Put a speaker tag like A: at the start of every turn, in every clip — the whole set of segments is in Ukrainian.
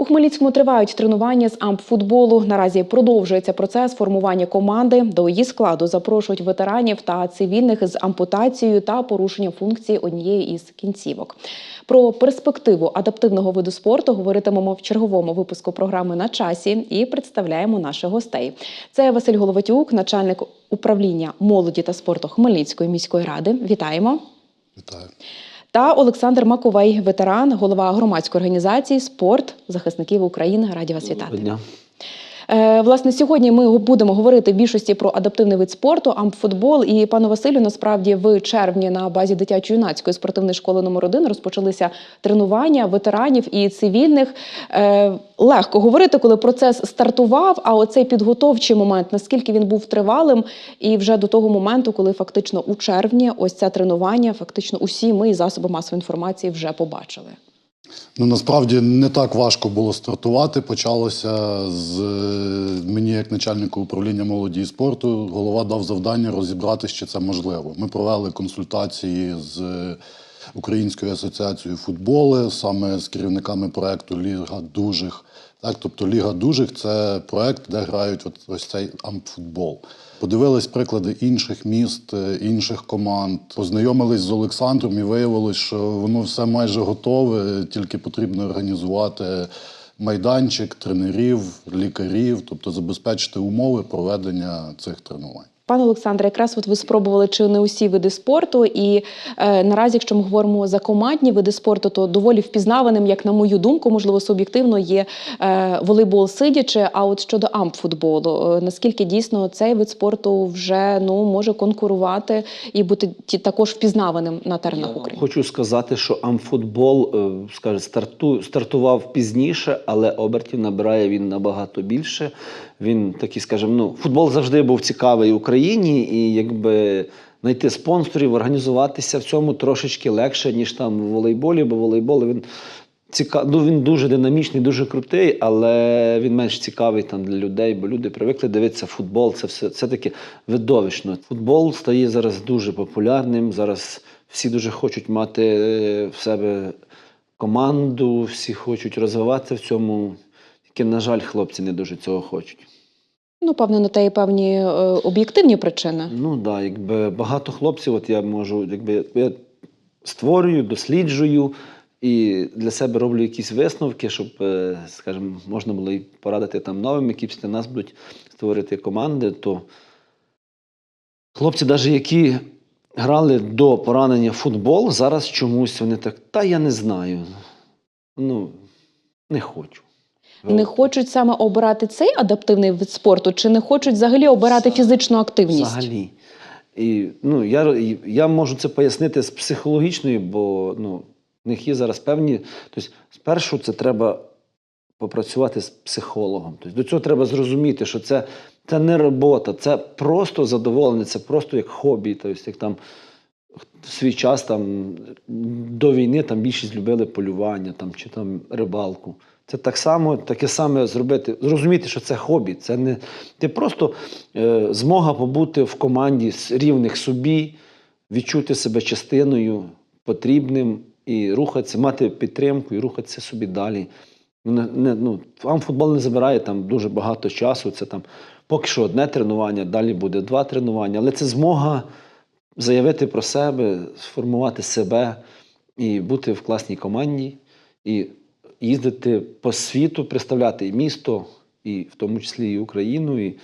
A: У Хмельницькому тривають тренування з ампфутболу. Наразі продовжується процес формування команди. До її складу запрошують ветеранів та цивільних з ампутацією та порушенням функції однієї із кінцівок. Про перспективу адаптивного виду спорту говоритимемо в черговому випуску програми на часі і представляємо наших гостей. Це Василь Головатюк, начальник управління молоді та спорту Хмельницької міської ради. Вітаємо.
B: Вітаю.
A: Та Олександр Маковей, ветеран, голова громадської організації Спорт захисників України. Раді вас вітати.
C: Доброго дня.
A: Е, Власне, сьогодні ми будемо говорити в більшості про адаптивний вид спорту, ампфутбол. І пану Василю, насправді, в червні на базі дитячо-юнацької спортивної школи номер 1 розпочалися тренування ветеранів і цивільних. Е, Легко говорити, коли процес стартував. А оцей підготовчий момент, наскільки він був тривалим, і вже до того моменту, коли фактично у червні ось це тренування, фактично усі ми і засоби масової інформації вже побачили.
B: Ну насправді не так важко було стартувати. Почалося з е, мені, як начальнику управління молоді і спорту, голова дав завдання розібратися, чи це можливо. Ми провели консультації з Українською асоціацією футболу, саме з керівниками проекту Ліга дужих. Так, тобто Ліга дужих це проект, де грають от ось цей ампфутбол. Подивились приклади інших міст, е, інших команд, познайомились з Олександром і виявилось, що воно все майже готове, тільки потрібно організувати майданчик, тренерів, лікарів, тобто забезпечити умови проведення цих тренувань.
A: Пане Олександре, якраз от ви спробували чи не усі види спорту, і е, наразі, якщо ми говоримо за командні види спорту, то доволі впізнаваним, як на мою думку, можливо, суб'єктивно є е, волейбол сидячи. А от щодо ампфутболу, е, наскільки дійсно цей вид спорту вже ну може конкурувати і бути ті, також впізнаваним на теренах України?
C: Хочу сказати, що амфутбол е, скаже, старту, стартував пізніше, але обертів набирає він набагато більше. Він такий, скажімо, ну, футбол завжди був цікавий Україні, і якби знайти спонсорів, організуватися в цьому трошечки легше, ніж там в волейболі, бо волейбол він. Ціка... Ну, він дуже динамічний, дуже крутий, але він менш цікавий там для людей, бо люди привикли дивитися футбол. Це все це таки видовищно. Футбол стає зараз дуже популярним. Зараз всі дуже хочуть мати е, в себе команду, всі хочуть розвиватися в цьому. Тільки, на жаль, хлопці не дуже цього хочуть.
A: Ну, певно, на те є певні е, об'єктивні причини.
C: Ну так, да, якби багато хлопців, от я можу, якби я створюю, досліджую і для себе роблю якісь висновки, щоб, е, скажімо, можна було і порадити там новим, які після нас будуть створити команди, то хлопці, навіть які грали до поранення в футбол, зараз чомусь вони так, та я не знаю. Ну, не хочу.
A: Не хочуть саме обирати цей адаптивний вид спорту, чи не хочуть взагалі обирати фізичну активність?
C: Взагалі. І, ну, я, я можу це пояснити з психологічної, бо ну, в них є зараз певні. Тобто, спершу це треба попрацювати з психологом. Тобто, до цього треба зрозуміти, що це, це не робота, це просто задоволення, це просто як хобі. Тобто, як там в свій час там, до війни там більшість любили полювання там, чи там рибалку. Це так само, таке саме зробити, зрозуміти, що це хобі. Це не ти просто е, змога побути в команді рівних собі, відчути себе частиною, потрібним і рухатися, мати підтримку і рухатися собі далі. Ну, не, не, ну, вам футбол не забирає там дуже багато часу. Це там поки що одне тренування, далі буде два тренування, але це змога заявити про себе, сформувати себе і бути в класній команді, і їздити по світу, представляти і місто, і в тому числі і Україну, і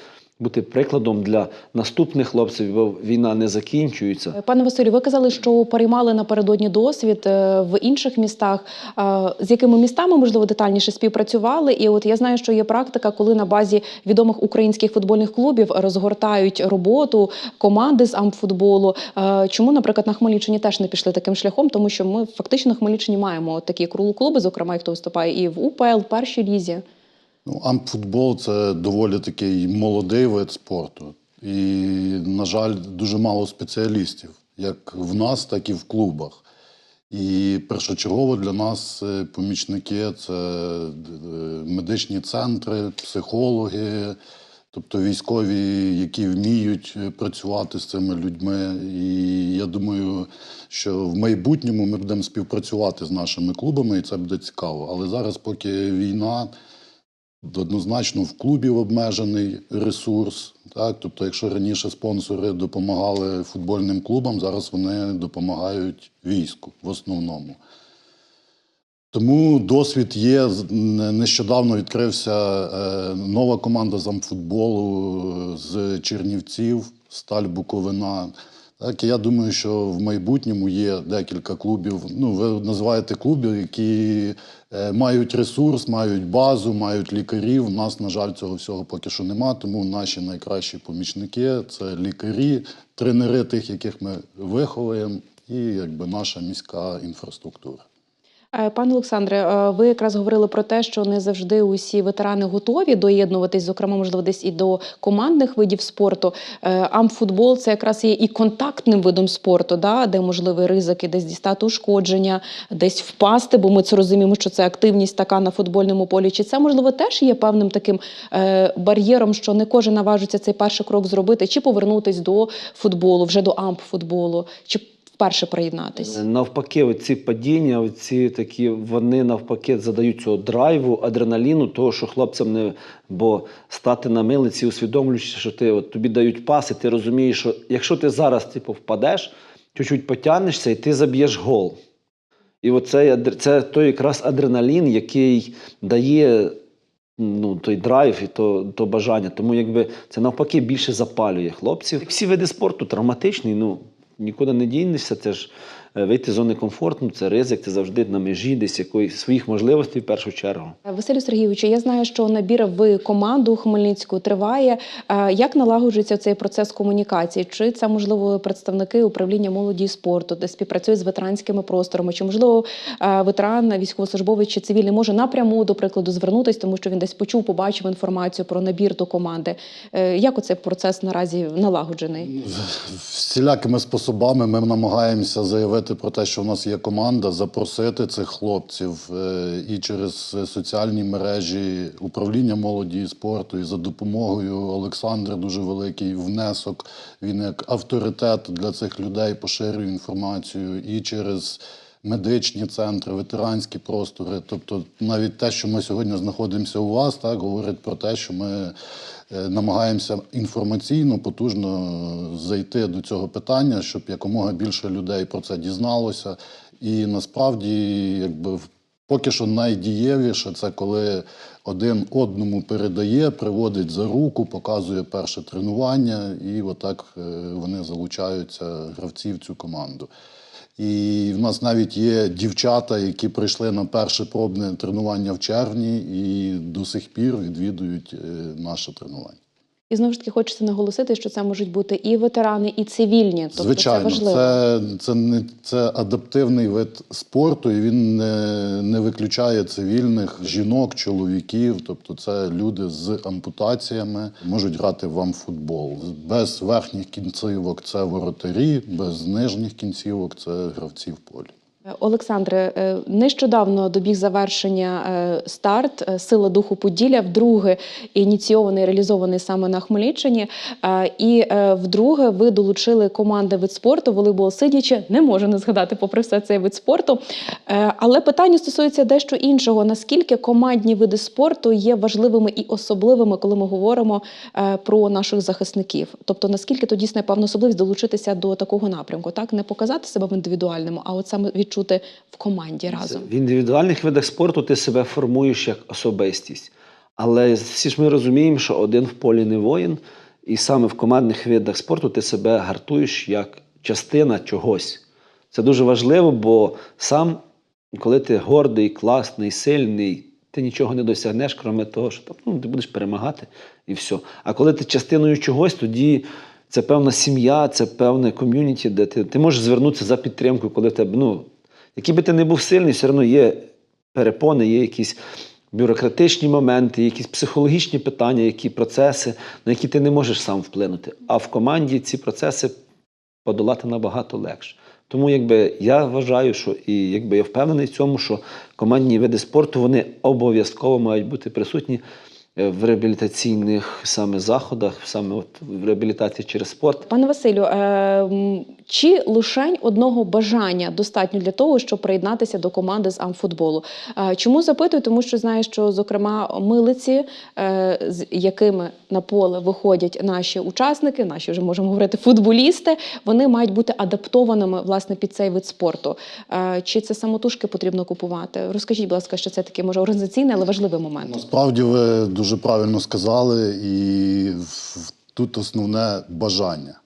C: бути прикладом для наступних хлопців, бо війна не закінчується.
A: Пане Василю, ви казали, що переймали напередодні досвід е, в інших містах. Е, З якими містами можливо детальніше співпрацювали? І от я знаю, що є практика, коли на базі відомих українських футбольних клубів розгортають роботу команди з амфутболу. Е, Чому, наприклад, на Хмельниччині теж не пішли таким шляхом? Тому що ми фактично на Хмельниччині маємо такі клуби, зокрема, хто виступає і в УПЛ, першій лізі.
B: Ну, ампфутбол це доволі такий молодий вид спорту. І, на жаль, дуже мало спеціалістів, як в нас, так і в клубах. І першочергово для нас е, помічники це е, медичні центри, психологи, Тобто військові, які вміють е, працювати з цими людьми. І я думаю, що в майбутньому ми будемо співпрацювати з нашими клубами, і це буде цікаво. Але зараз, поки війна, однозначно в клубів обмежений ресурс. Так? Тобто, якщо раніше спонсори допомагали футбольним клубам, зараз вони допомагають війську в основному. Тому досвід є. Нещодавно відкрився е, нова команда з амфутболу е, з Чернівців, Сталь Буковина. Так, я думаю, що в майбутньому є декілька клубів. Ну, ви називаєте клуби, які е, мають ресурс, мають базу, мають лікарів. У нас, на жаль, цього всього поки що нема. Тому наші найкращі помічники це лікарі, тренери тих, яких ми виховуємо, і якби наша міська інфраструктура.
A: Е, Пане Олександре, е, ви якраз говорили про те, що не завжди усі ветерани готові доєднуватись, зокрема, можливо, десь і до командних видів спорту. Е, Амфутбол це якраз є і контактним видом спорту, да, де можливі ризики, десь дістати ушкодження, десь впасти, бо ми це розуміємо, що це активність така на футбольному полі. Чи це можливо теж є певним таким бар'єром, що не кожен наважиться цей перший крок зробити, чи повернутись до футболу, вже до ампфутболу, чи вперше приєднатись?
C: Навпаки, оці падіння, оці такі, вони навпаки задають цього драйву, адреналіну, того, що хлопцям не. Бо стати на милиці, усвідомлюючи, що ти от, тобі дають паси, ти розумієш, що якщо ти зараз типу, впадеш, чуть-чуть потягнешся і ти заб'єш гол. І оце, це той якраз адреналін, який дає ну, той драйв і то, то бажання. Тому якби це навпаки більше запалює хлопців. Всі види спорту травматичні, ну нікуди не дінешся. Це ж вийти з зони комфорту, це ризик, ти завжди на межі десь якоїсь своїх можливостей в першу чергу.
A: Василю Сергійовичу, я знаю, що набір в команду Хмельницьку триває. Е, Як налагоджується цей процес комунікації? Чи це можливо представники управління молоді і спорту, де співпрацюють з ветеранськими просторами? Чи можливо е, ветеран, військовослужбовець чи цивільний може напряму, до прикладу, звернутися, тому що він десь почув, побачив інформацію про набір до команди? Е, Як оцей процес наразі налагоджений?
B: Всілякими способами ми намагаємося заявити про те, що в нас є команда, запросити цих хлопців е, і через соціальні мережі управління молоді і спорту, і за допомогою Олександра дуже великий внесок. Він як авторитет для цих людей поширює інформацію і через. Медичні центри, ветеранські простори, тобто навіть те, що ми сьогодні знаходимося у вас, так говорить про те, що ми е, намагаємося інформаційно потужно зайти до цього питання, щоб якомога більше людей про це дізналося. І насправді, якби поки що найдієвіше це коли один одному передає, приводить за руку, показує перше тренування, і отак е, вони залучаються гравці в цю команду. І в нас навіть є дівчата, які прийшли на перше пробне тренування в червні і до сих пір відвідують е, наше тренування.
A: І знову ж таки хочеться наголосити, що це можуть бути і ветерани, і цивільні. Тобто
B: Звичайно,
A: це важливо.
B: це, це, не, це адаптивний вид спорту, і він не, не виключає цивільних жінок, чоловіків. Тобто це люди з ампутаціями можуть грати в амфутбол. Без верхніх кінцівок це воротарі, без нижніх кінцівок це гравці в полі.
A: Олександре, е, нещодавно добіг завершення е, старт е, Сила духу Поділля, вдруге ініційований, реалізований саме на Хмельниччині. І вдруге ви долучили команди вид спорту волейбол сидячи. Не можу не згадати, попри все цей вид спорту. Але питання стосується дещо іншого: наскільки командні види спорту є важливими і особливими, коли ми говоримо про наших захисників? Тобто, наскільки то дійсно певна особливість долучитися до такого напрямку, так не показати себе в індивідуальному, а от саме відчути в команді разом.
C: В індивідуальних видах спорту ти себе формуєш як особистість. Але всі ж ми розуміємо, що один в полі не воїн, і саме в командних видах спорту ти себе гартуєш як частина чогось. Це дуже важливо, бо сам, коли ти гордий, класний, сильний, ти нічого не досягнеш, крім того, що там, ну, ти будеш перемагати і все. А коли ти частиною чогось, тоді це певна сім'я, це певне ком'юніті, де ти, ти можеш звернутися за підтримкою, коли в тебе, ну, який би ти не був сильний, все одно є перепони, є якісь бюрократичні моменти, якісь психологічні питання, які процеси, на які ти не можеш сам вплинути. А в команді ці процеси подолати набагато легше. Тому якби я вважаю, що і якби я впевнений в цьому, що командні види спорту вони обов'язково мають бути присутні в реабілітаційних саме заходах, саме от в реабілітації через спорт.
A: Пане Василю, е, чи лишень одного бажання достатньо для того, щоб приєднатися до команди з амфутболу? Е, Чому запитую? Тому що знаю, що зокрема милиці, е, з якими на поле виходять наші учасники, наші вже можемо говорити футболісти, вони мають бути адаптованими власне під цей вид спорту. Е, Чи це самотужки потрібно купувати? Розкажіть, будь ласка, що це такий може організаційний, але важливий момент.
B: Насправді ви дуже правильно сказали, і тут основне бажання.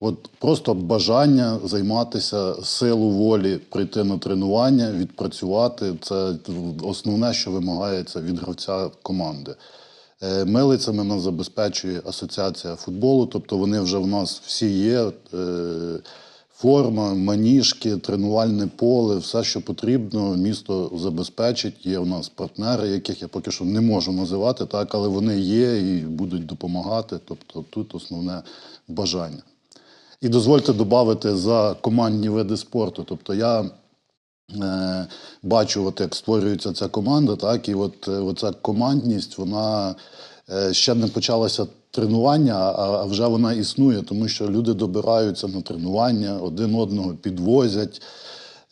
B: От просто бажання займатися силу волі, прийти на тренування, відпрацювати це основне, що вимагається від гравця команди. Е, Милицями нас забезпечує асоціація футболу, тобто вони вже в нас всі є. Форма, маніжки, тренувальне поле, все, що потрібно, місто забезпечить. Є у нас партнери, яких я поки що не можу називати, так, але вони є і будуть допомагати. Тобто тут основне бажання. І дозвольте додати за командні види спорту. Тобто я е, бачу, от як створюється ця команда, так, і от е, оця командність, вона е, ще не почалося тренування, а, вже вона існує, тому що люди добираються на тренування, один одного підвозять.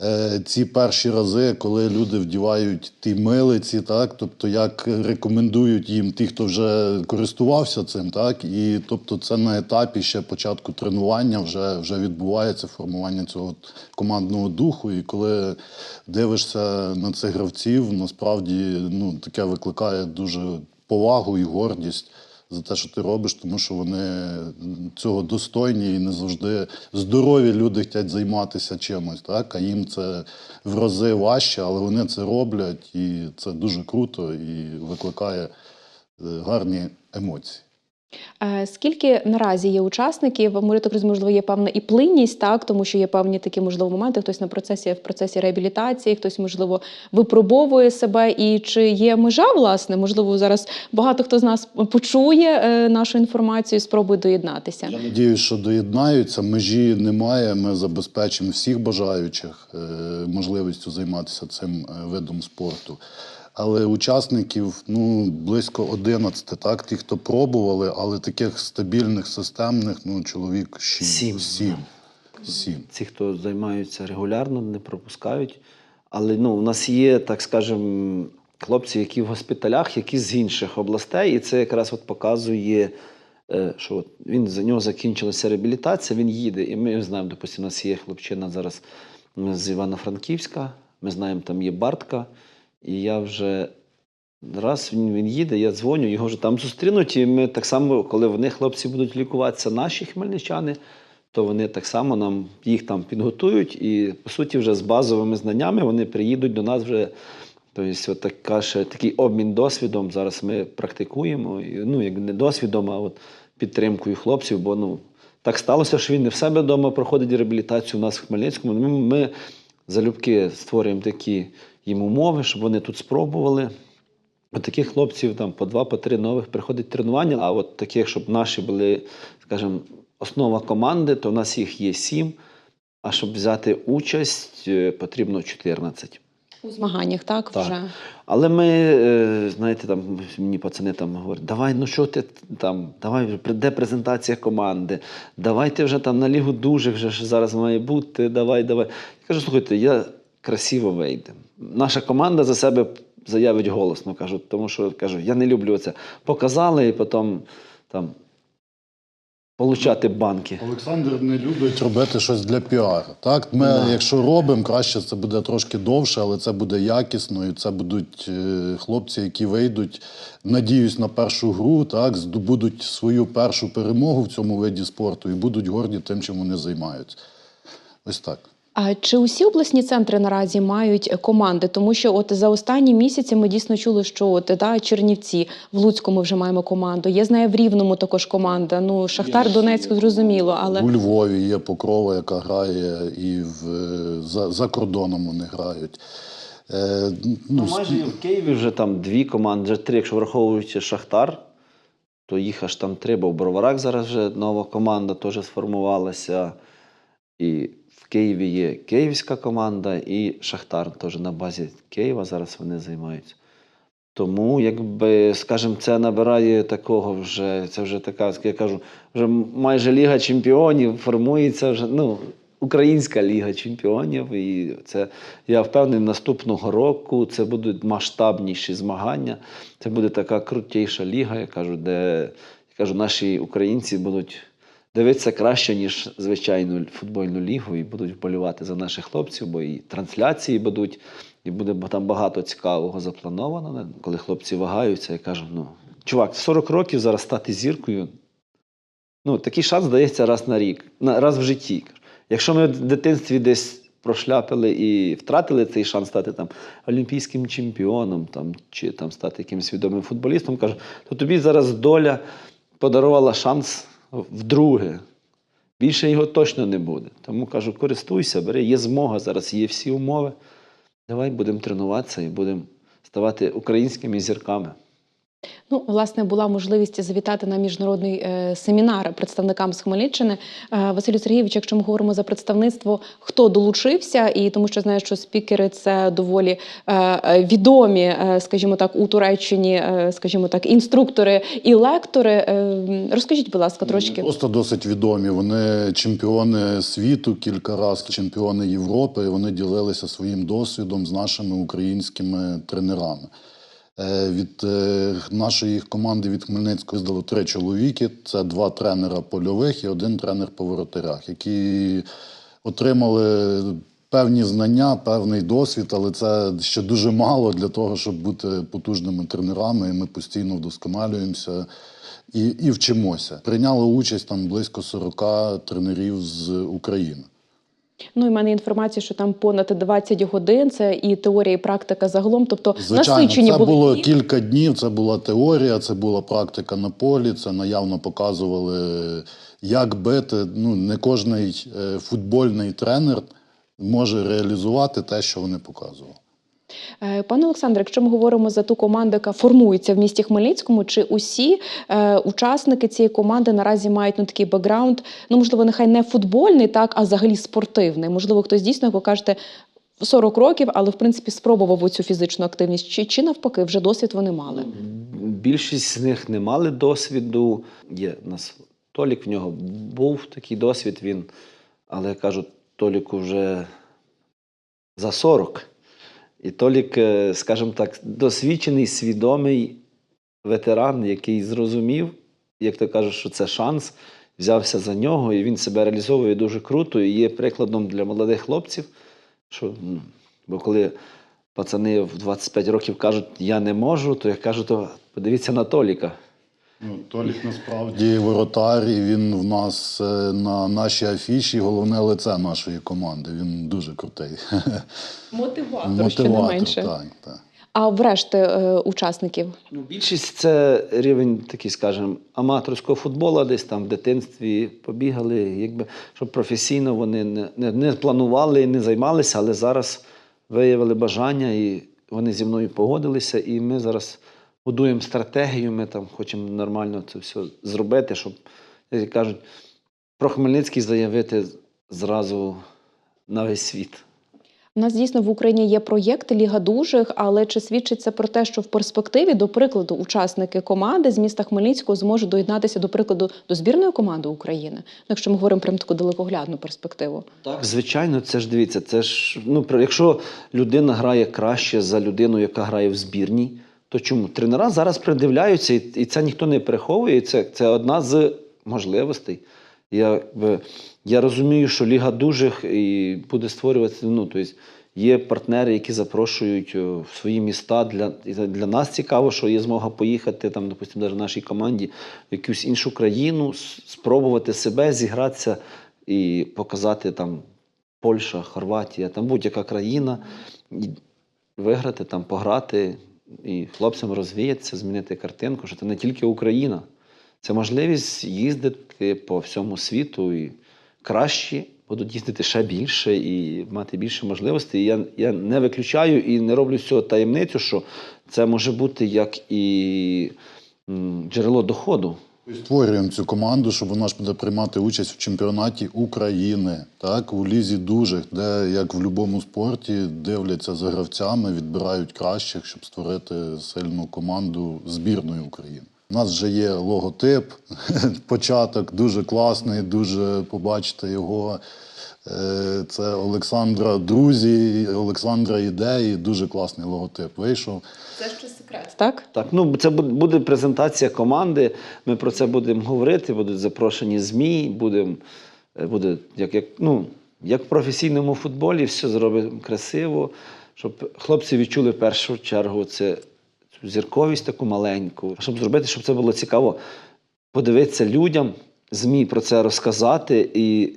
B: Е, ці перші рази, коли люди вдівають ті милиці, так, тобто як рекомендують їм ті, хто вже користувався цим, так, і тобто це на етапі ще початку тренування вже, вже відбувається формування цього командного духу. І коли дивишся на цих гравців, насправді ну, таке викликає дуже повагу і гордість за те, що ти робиш, тому що вони цього достойні і не завжди здорові люди хочуть займатися чимось, так? а їм це в рази важче, але вони це роблять, і це дуже круто і викликає е, гарні емоції.
A: Е, Скільки наразі є учасників? Може, так розумію, можливо, є певна і плинність, так тому що є певні такі можливо моменти. Хтось на процесі в процесі реабілітації, хтось можливо випробовує себе. І чи є межа, власне? Можливо, зараз багато хто з нас почує е, нашу інформацію, спробує доєднатися.
B: Я надіюсь, що доєднаються. Межі немає. Ми забезпечимо всіх бажаючих е, можливістю займатися цим видом спорту. Але учасників ну близько 11, так, ті, хто пробували, але таких стабільних, системних, ну, чоловік 6,
C: Сім.
B: 7. Сім.
C: Ці, хто займаються регулярно, не пропускають. Але ну, у нас є, так скажемо, хлопці, які в госпіталях, які з інших областей, і це якраз от показує, е, що от він за нього закінчилася реабілітація, він їде. І ми знаємо, допустимо, у нас є хлопчина зараз з Івано-Франківська, ми знаємо, там є Бартка, і я вже. Раз він, він їде, я дзвоню, його вже там зустрінуть. І ми так само, коли вони, хлопці, будуть лікуватися, наші хмельничани, то вони так само нам їх там підготують, і по суті, вже з базовими знаннями вони приїдуть до нас вже. Тобто, така ще, такий обмін досвідом зараз ми практикуємо. Ну, як не досвідом, а от підтримкою хлопців. Бо ну, так сталося, що він не в себе вдома проходить реабілітацію у нас в Хмельницькому. Ми, ми залюбки створюємо такі їм умови, щоб вони тут спробували. От таких хлопців там по два, по три нових приходить тренування. А от таких, щоб наші були, скажімо, основа команди, то в нас їх є сім. А щоб взяти участь, е, потрібно 14.
A: У змаганнях, так,
C: Так.
A: вже
C: Але ми, е, знаєте, там мені пацани там говорять, давай, ну що ти там, давай де презентація команди, давайте вже там на лігу дужих вже зараз має бути, давай, давай. Я кажу, слухайте, я красиво вийду. Наша команда за себе заявить голосно, кажу, тому що кажу, я не люблю це. Показали і потім там получати банки.
B: Олександр не любить робити щось для піару. Так, ми, якщо робимо, краще це буде трошки довше, але це буде якісно, і це будуть е, хлопці, які вийдуть, надіюсь, на першу гру, так, здобудуть свою першу перемогу в цьому виді спорту і будуть горді тим, чим вони займаються. Ось так.
A: А чи усі обласні центри наразі мають команди? Тому що от за останні місяці ми дійсно чули, що от да, Чернівці в Луцькому вже маємо команду. Є знаю в Рівному також команда. Ну Шахтар Донецьк зрозуміло, але
B: У Львові є Покрова, яка грає, і в, за, за кордоном вони грають. Е, ну,
C: Ну, майже і в Києві вже там дві команди, вже три, якщо враховуючи Шахтар, то їх аж там три, бо в Броварах зараз вже нова команда теж сформувалася. І в Києві є київська команда, і Шахтар теж на базі Києва зараз вони займаються. Тому, якби, скажімо, це набирає такого вже, це вже така, я кажу, вже майже Ліга Чемпіонів формується вже, ну, Українська Ліга Чемпіонів. І це, я впевнений, наступного року це будуть масштабніші змагання. Це буде така крутіша ліга, я кажу, де я кажу, наші українці будуть дивитися краще, ніж звичайну футбольну лігу, і будуть вболівати за наших хлопців, бо і трансляції будуть, і буде там багато цікавого заплановано. Коли хлопці вагаються, я кажу, ну, чувак, 40 років зараз стати зіркою. Ну, такий шанс дається раз на рік, раз в житті. Якщо ми в дитинстві десь прошляпили і втратили цей шанс стати там олімпійським чемпіоном там, чи там, стати якимось відомим футболістом, кажу, то тобі зараз доля подарувала шанс вдруге. Більше його точно не буде. Тому кажу, користуйся, бери, є змога, зараз є всі умови. Давай будемо тренуватися і будемо ставати українськими зірками.
A: Ну, власне, була можливість завітати на міжнародний е, семінар представникам з Хмельниччини. Е, Василю Сергійовичу, якщо ми говоримо за представництво, хто долучився, і тому що знаю, що спікери це доволі е, відомі, скажімо так, у Туреччині, скажімо так, інструктори і лектори. Розкажіть, будь ласка, трошки.
B: Просто досить відомі. Вони чемпіони світу кілька разів, чемпіони Європи. І вони ділилися своїм досвідом з нашими українськими тренерами. Е, Від е, нашої команди від Хмельницького здали три чоловіки. Це два тренера польових і один тренер по воротарях, які отримали певні знання, певний досвід, але це ще дуже мало для того, щоб бути потужними тренерами. І ми постійно вдосконалюємося і, і вчимося. Прийняли участь там близько 40 тренерів з України.
A: Ну і в мене інформація, що там понад 20 годин. Це і теорія, і практика загалом. Тобто
B: Звичайно,
A: насичені
B: це
A: були
B: було кілька днів. Це була теорія, це була практика на полі. Це наявно показували, як бити. Ну не кожний е, футбольний тренер може реалізувати те, що вони показували.
A: Е, Пане Олександре, якщо ми говоримо за ту команду, яка формується в місті Хмельницькому, чи усі е, учасники цієї команди наразі мають ну, такий бекграунд, ну можливо, нехай не футбольний, так, а взагалі спортивний? Можливо, хтось дійсно, як ви кажете, 40 років, але в принципі спробував цю фізичну активність, чи, чи навпаки, вже досвід вони мали?
C: Більшість з них не мали досвіду. Є у нас Толік, в нього був такий досвід, він, але я кажу, Толіку вже за 40. І Толік, е, скажімо так, досвідчений, свідомий ветеран, який зрозумів, як то кажуть, що це шанс, взявся за нього, і він себе реалізовує дуже круто і є прикладом для молодих хлопців. Що, ну, бо коли пацани в 25 років кажуть, я не можу, то я кажу, то подивіться на Толіка.
B: Ну, Толік насправді воротар, і він в нас е, на нашій афіші головне лице нашої команди. Він дуже крутий.
A: Мотиватор, ще не менше.
B: так, так.
A: А врешті е, учасників?
C: Ну, більшість це рівень такий, скажімо, аматорського футболу, десь там в дитинстві побігали, якби, щоб професійно вони не, не, не планували, не займалися, але зараз виявили бажання і вони зі мною погодилися. І ми зараз будуємо стратегію, ми там хочемо нормально це все зробити, щоб, як кажуть, про Хмельницький заявити зразу на весь світ.
A: У нас дійсно в Україні є проєкт Ліга дужих, але чи свідчить це про те, що в перспективі, до прикладу, учасники команди з міста Хмельницького зможуть доєднатися до прикладу до збірної команди України? Ну, якщо ми говоримо про таку далекоглядну перспективу.
C: Так, звичайно, це ж дивіться. Це ж ну якщо людина грає краще за людину, яка грає в збірній, то чому тренера зараз придивляються, і, це ніхто не приховує. Це, це одна з можливостей. Я, я розумію, що Ліга дужих і буде створюватися. Ну, тобто є партнери, які запрошують в свої міста. Для, для нас цікаво, що є змога поїхати там, допустимо, навіть в нашій команді в якусь іншу країну, спробувати себе зігратися і показати там Польща, Хорватія, там будь-яка країна, і виграти, там, пограти і хлопцям розвіятися, змінити картинку, що це не тільки Україна. Це можливість їздити по всьому світу і краще будуть їздити ще більше і мати більше можливостей. Я, я не виключаю і не роблю з цього таємницю, що це може бути як і джерело доходу
B: Створюємо цю команду, щоб вона ж буде приймати участь в чемпіонаті України, так, у лізі дужих, де, як в будь-якому спорті, дивляться за гравцями, відбирають кращих, щоб створити сильну команду збірної України. У нас вже є логотип, початок дуже класний, дуже побачите його. Е, Це Олександра Друзі, Олександра Ідеї. Дуже класний логотип вийшов.
A: Це ще секрет, так?
C: Так, ну це буде, презентація команди. Ми про це будемо говорити. Будуть запрошені ЗМІ, будемо е, буде як, як, ну, як в професійному футболі, все зробимо красиво, щоб хлопці відчули в першу чергу це цю зірковість таку маленьку, щоб зробити, щоб це було цікаво подивитися людям, ЗМІ про це розказати, і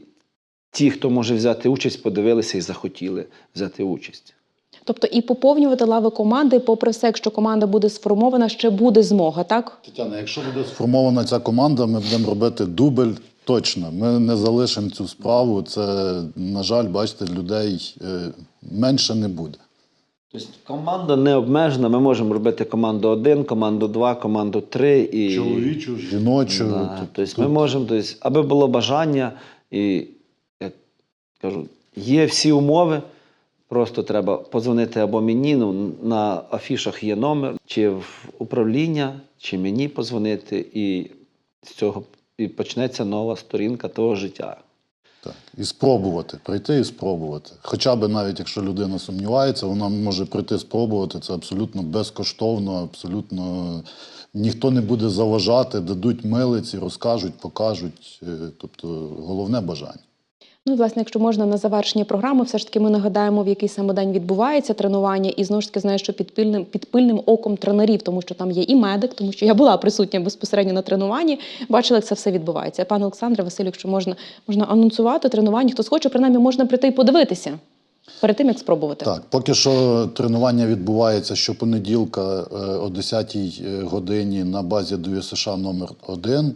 C: ті, хто може взяти участь, подивилися і захотіли взяти участь.
A: Тобто і поповнювати лави команди, попри все, якщо команда буде сформована, ще буде змога, так?
B: Тетяна, якщо буде сформована ця команда, ми будемо робити дубль точно. Ми не залишимо цю справу. Це, на жаль, бачите, людей е, менше не буде.
C: Тобто команда не обмежена. Ми можемо робити команду 1, команду 2, команду 3 і
B: Чоловічу, жіночу.
C: Да, тобто
B: тут
C: ми можемо, тобто, аби було бажання, і як кажу, є всі умови. Просто треба подзвонити або мені. Ну, на афішах є номер, чи в управління, чи мені подзвонити, і з цього і почнеться нова сторінка того життя.
B: Так. І спробувати, прийти і спробувати. Хоча б навіть якщо людина сумнівається, вона може прийти спробувати. Це абсолютно безкоштовно, абсолютно ніхто не буде заважати, дадуть милиці, розкажуть, покажуть. Е, Тобто головне бажання.
A: Ну власне, якщо можна на завершення програми, все ж таки ми нагадаємо, в який саме день відбувається тренування, і знову ж таки знаю, що під пильним під пильним оком тренерів, тому що там є і медик, тому що я була присутня безпосередньо на тренуванні, бачила, як це все відбувається. Пане Олександре, Василю, якщо можна, можна анонсувати тренування, хто схоче, принаймні можна прийти і подивитися перед тим, як спробувати.
B: Так, поки що тренування відбувається щопонеділка е, о 10-й годині на базі ДЮСШ номер 1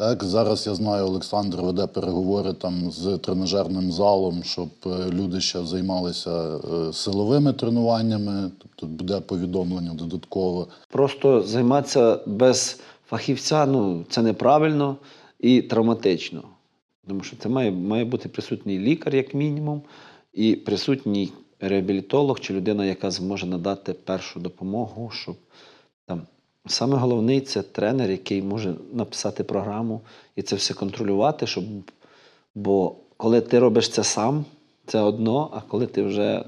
B: Так, зараз я знаю, Олександр веде переговори там з тренажерним залом, щоб е, люди ще займалися е, силовими тренуваннями. Тобто буде повідомлення додатково.
C: Просто займатися без фахівця ну, це неправильно і травматично. Тому що це має, має бути присутній лікар, як мінімум, і присутній реабілітолог чи людина, яка зможе надати першу допомогу, щоб. Саме головний це тренер, який може написати програму і це все контролювати, щоб бо коли ти робиш це сам, це одно, а коли ти вже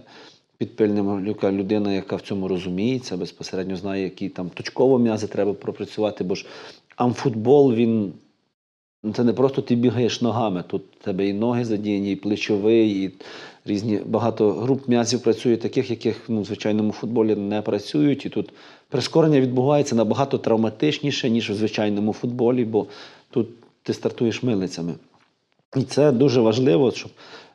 C: під пильним люка людина, яка в цьому розуміється, безпосередньо знає, які там точково м'язи треба пропрацювати, бо ж амфутбол, він ну, це не просто ти бігаєш ногами. Тут в тебе і ноги задіяні, і плечовий, і різні багато груп м'язів працює, таких, яких ну, в звичайному футболі не працюють. І тут прискорення відбувається набагато травматичніше, ніж в звичайному футболі, бо тут ти стартуєш милицями. І це дуже важливо, щоб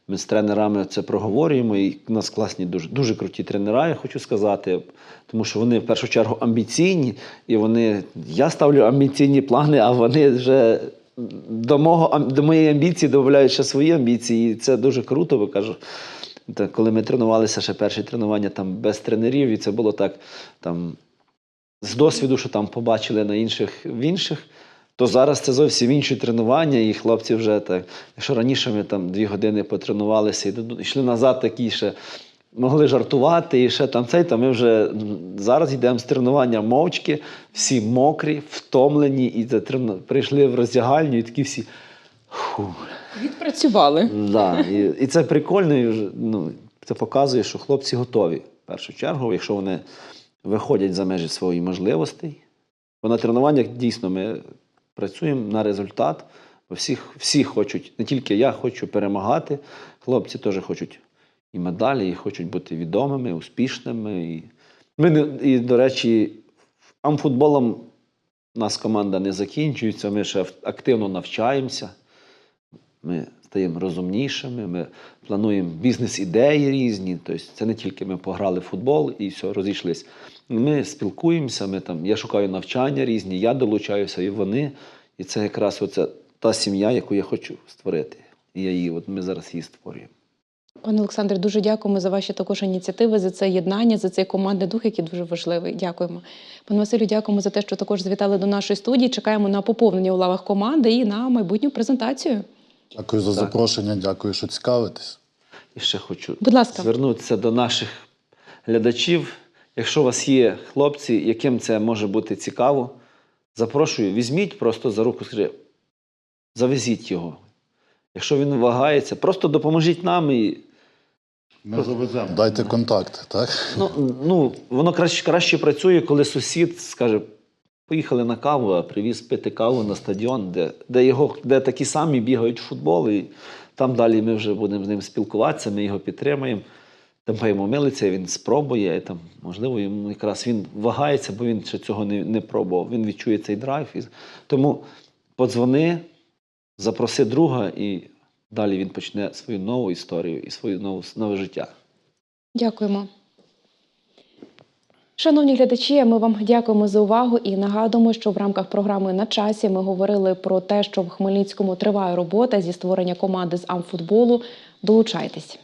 C: ми з тренерами це проговорюємо. І в нас класні, дуже, дуже круті тренера, я хочу сказати, тому що вони в першу чергу амбіційні, і вони, я ставлю амбіційні плани, а вони вже до, мого, до моєї амбіції додають ще свої амбіції. І це дуже круто, бо кажу. Коли ми тренувалися ще перші тренування там без тренерів, і це було так там з досвіду, що там побачили на інших в інших, то зараз це зовсім інші тренування, і хлопці вже так. Якщо раніше ми там дві години потренувалися і йшли назад, такі ще могли жартувати, і ще там цей, то ми вже зараз йдемо з тренування мовчки, всі мокрі, втомлені, і трен- прийшли в роздягальню, і такі всі. Фу.
A: Відпрацювали.
C: Да, і, і це прикольно, і вже, ну, це показує, що хлопці готові в першу чергу, якщо вони виходять за межі своїх можливостей. Бо на тренуваннях дійсно ми працюємо на результат, бо всі, всі хочуть, не тільки я хочу перемагати, хлопці теж хочуть і медалі, і хочуть бути відомими, успішними. І, ми і до речі, амфутболом нас команда не закінчується, ми ще активно навчаємося. Ми стаємо розумнішими, ми плануємо бізнес-ідеї різні. Тобто це не тільки ми пограли в футбол і все, розійшлись. Ми спілкуємося, ми там, я шукаю навчання різні, я долучаюся, і вони. І це якраз оця та сім'я, яку я хочу створити. І я її, от ми зараз її створюємо.
A: Пане Олександре, дуже дякуємо за ваші також ініціативи, за це єднання, за цей командний дух, який дуже важливий. Дякуємо. Пане Василю, дякуємо за те, що також завітали до нашої студії. Чекаємо на поповнення у лавах команди і на майбутню презентацію.
B: Дякую за
C: Так.
B: запрошення, дякую, що цікавитесь.
C: І ще хочу
A: Будь ласка.
C: звернутися до наших глядачів. Якщо у вас є хлопці, яким це може бути цікаво, запрошую, візьміть просто за руку, скажіть, завезіть його. Якщо він вагається, просто допоможіть нам і
B: Ми завеземо. Дайте контакти, так?
C: Ну, ну воно краще, краще працює, коли сусід скаже: поїхали на каву, а привіз пити каву на стадіон, де, де, його, де такі самі бігають в футбол, і там далі ми вже будемо з ним спілкуватися, ми його підтримаємо. Там маємо милиця, він спробує, і там, можливо, йому якраз він вагається, бо він ще цього не, не пробував. Він відчує цей драйв. І... Тому подзвони, запроси друга, і далі він почне свою нову історію і своє нову, нове життя.
A: Дякуємо. Шановні глядачі, ми вам дякуємо за увагу і нагадуємо, що в рамках програми на часі ми говорили про те, що в Хмельницькому триває робота зі створення команди з амфутболу. Долучайтесь.